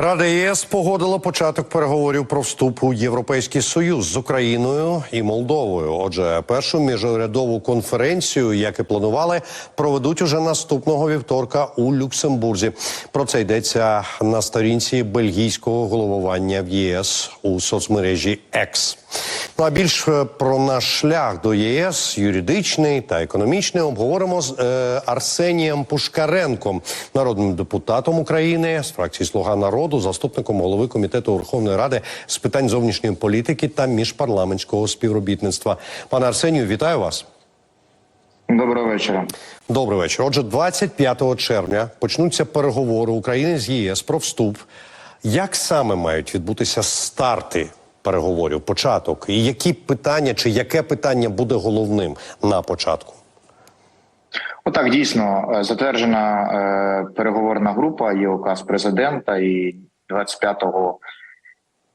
Рада ЄС погодила початок переговорів про вступ у Європейський Союз з Україною і Молдовою. Отже, першу міжурядову конференцію, як і планували, проведуть уже наступного вівторка у Люксембурзі. Про це йдеться на сторінці бельгійського головування в ЄС у соцмережі X. Ну а більш е, про наш шлях до ЄС, юридичний та економічний, обговоримо з е, Арсенієм Пушкаренком, народним депутатом України з фракції Слуга народу, заступником голови комітету Верховної Ради з питань зовнішньої політики та міжпарламентського співробітництва. Пане Арсенію, вітаю вас. Доброго вечора. Добрий вечір. Отже, 25 червня почнуться переговори України з ЄС про вступ. Як саме мають відбутися старти переговорів, початок? І які питання чи яке питання буде головним на початку? Отак дійсно е, затверджена е, переговорна група. Є указ президента, і 25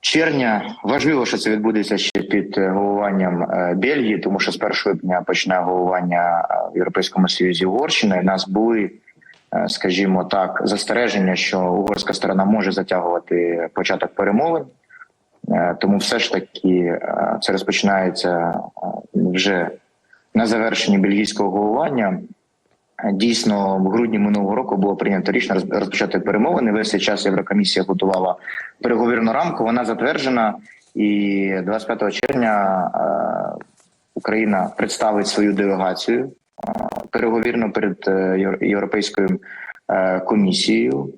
червня важливо, що це відбудеться ще під е, головуванням е, Бельгії, тому що з 1 липня почне головування в Європейському Союзі Угорщини. У нас були, скажімо так, застереження, що угорська сторона може затягувати початок перемовин. Е, Тому все ж таки е, це розпочинається е, вже на завершенні бельгійського головування. Дійсно, в грудні минулого року було прийнято рішення роз- розпочати перемовини. Весь цей час Єврокомісія готувала переговірну рамку. Вона затверджена, і 25 червня Україна представить свою делегацію переговірну перед європейською комісією,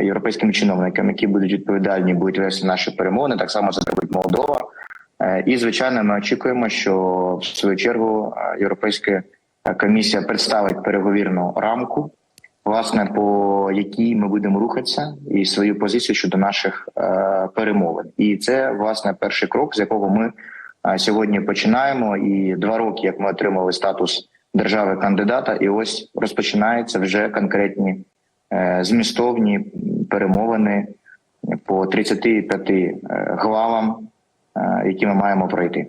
європейськими чиновниками, які будуть відповідальні, будуть вести наші перемовини. Так само це зробить Молдова. Е, І звичайно, ми очікуємо, що в свою чергу е, європейська комісія представить переговірну рамку, власне, по якій ми будемо рухатися, і свою позицію щодо наших е, перемовин. І це власне перший крок, з якого ми е, сьогодні починаємо. І два роки, як ми отримали статус держави кандидата, і ось розпочинаються вже конкретні е, змістовні перемовини по 35 е, главам, е, які ми маємо пройти.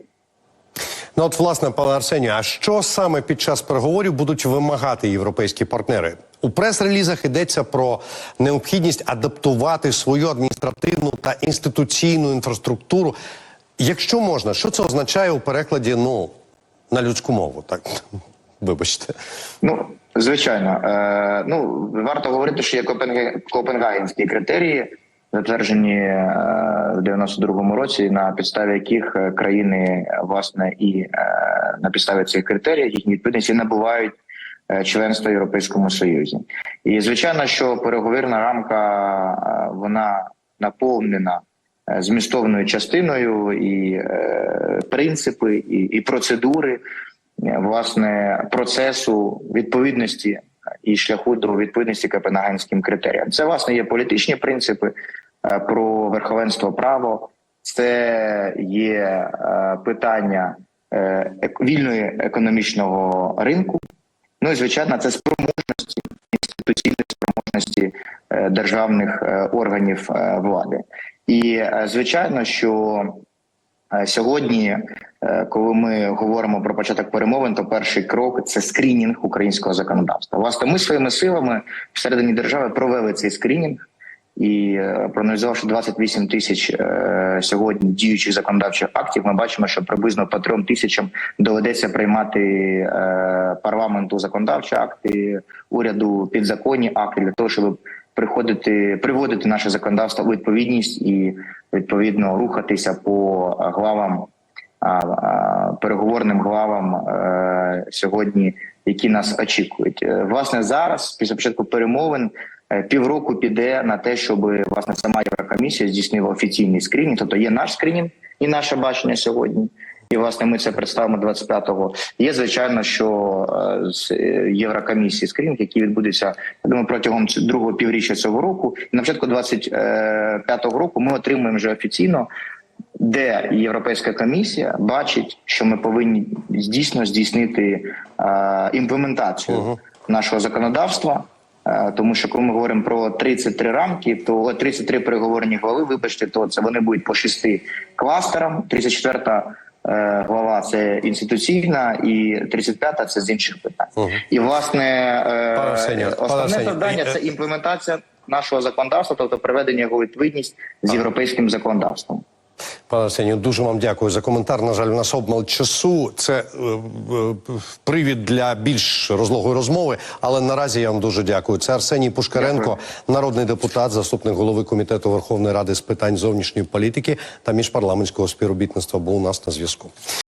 Ну от, власне, пане Арсенію, а що саме під час переговорів будуть вимагати європейські партнери? У прес-релізах йдеться про необхідність адаптувати свою адміністративну та інституційну інфраструктуру. Якщо можна, що це означає у перекладі ну на людську мову? Так вибачте. Ну, звичайно, е, ну варто говорити, що є. Копенгагенські критерії, затверджені е, в 92-му році, на підставі яких е, країни власне і на підставі цих критеріїв їхні відповідності набувають членства в Європейському Союзі. І звичайно, що переговірна рамка вона наповнена змістовною частиною і принципи, і, і процедури власне процесу відповідності і шляху до відповідності копенгагенським критеріям. Це власне є політичні принципи е, про верховенство права, це є е, питання е, вільної економічного ринку. Ну і звичайно, це спроможності інституційної спроможності державних органів влади. І звичайно, що Сьогодні, коли ми говоримо про початок перемовин, то перший крок це скринінг українського законодавства. Власне, ми своїми силами всередині держави провели цей скринінг і е, проаналізувавши 28 тисяч е, сьогодні діючих законодавчих актів, ми бачимо, що приблизно по трьом тисячам доведеться приймати е, парламенту законодавчі акти, уряду підзаконні акти для того, щоб приходити приводити наше законодавство у відповідність і відповідно рухатися по е, главам переговорним главам е, сьогодні, які нас очікують. Е, Власне, зараз, після початку перемовин, е, півроку піде на те, щоб власне сама Єврокомісія здійснила офіційний скринінг. Тобто є наш скринінг і наше бачення сьогодні. І власне ми це представимо 25-го. Є звичайно, що з Єврокомісії скринінг, який відбудеться я думаю, протягом другого півріччя цього року. І на початку 25-го року ми отримуємо вже офіційно, де Європейська комісія бачить, що ми повинні дійсно здійснити е, імплементацію Мгм. нашого законодавства. Е, Тому що коли ми говоримо про 33 рамки, то о, 33 переговорні глави, вибачте, то це вони будуть по шести кластерам. 34 е, глава це інституційна, і 35 це з інших питань. Мгм. І власне е, основне завдання е, це імплементація. нашого законодавства, тобто приведення його відповідність з європейським законодавством. Пане Арсенію, дуже вам дякую за коментар. На жаль, у нас обмал часу. Це е, е, привід для більш розлогої розмови. Але наразі я вам дуже дякую. Це Арсеній Пушкаренко, народний депутат, заступник голови комітету Верховної Ради з питань зовнішньої політики та міжпарламентського співробітництва. Був у нас на зв'язку.